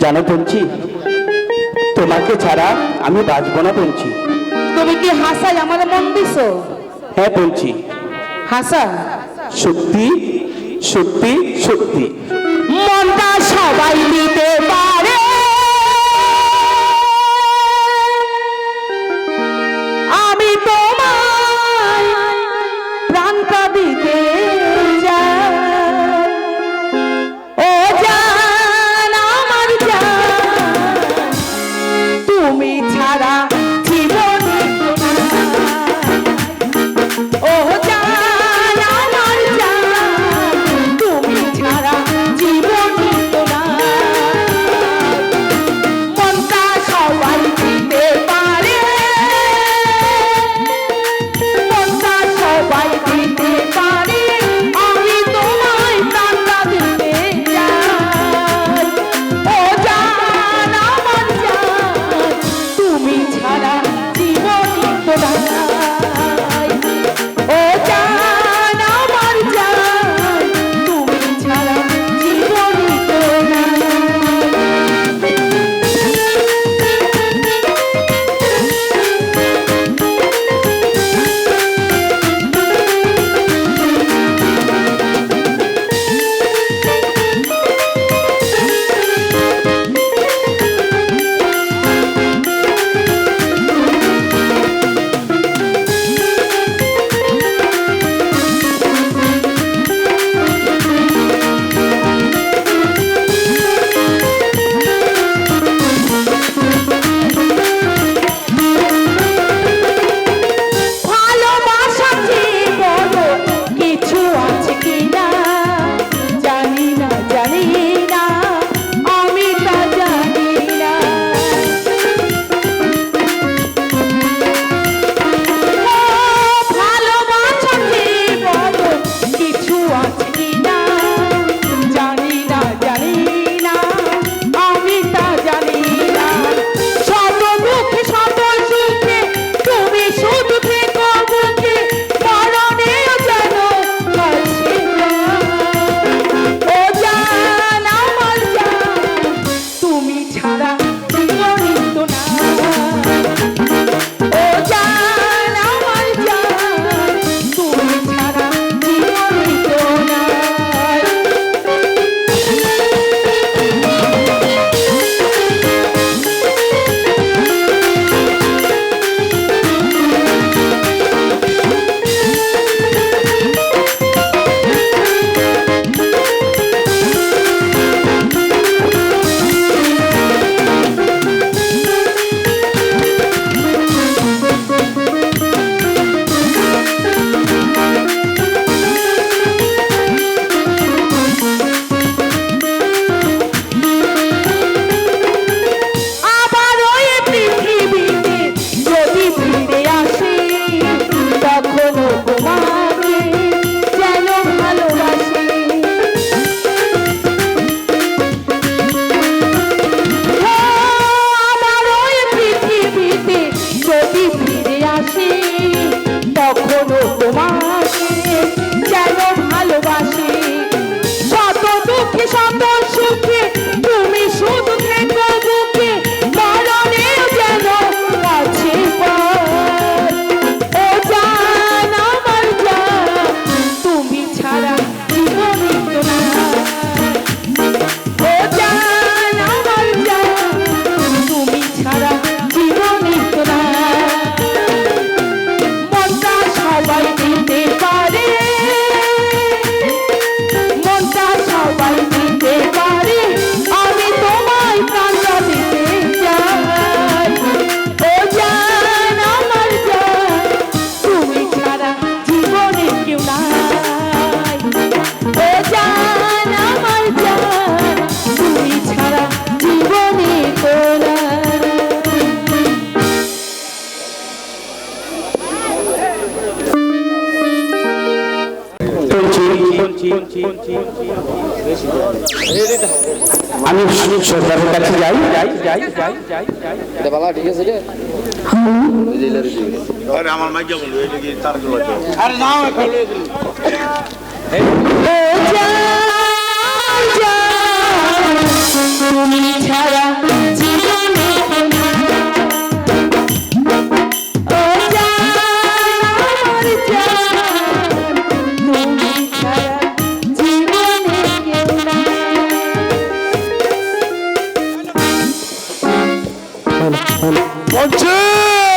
জানো পঞ্চি তোমাকে ছাড়া আমি বাঁচব না পঞ্চি তুমি কি হাসাই আমার মন দিছো? হ্যাঁ পঞ্চি হাসা? সত্যি সত্যি সত্যি। মনটা সবাই দিতে আমি সরকারের কাছে যাই। আমার মাইকে বলব এটা কি তার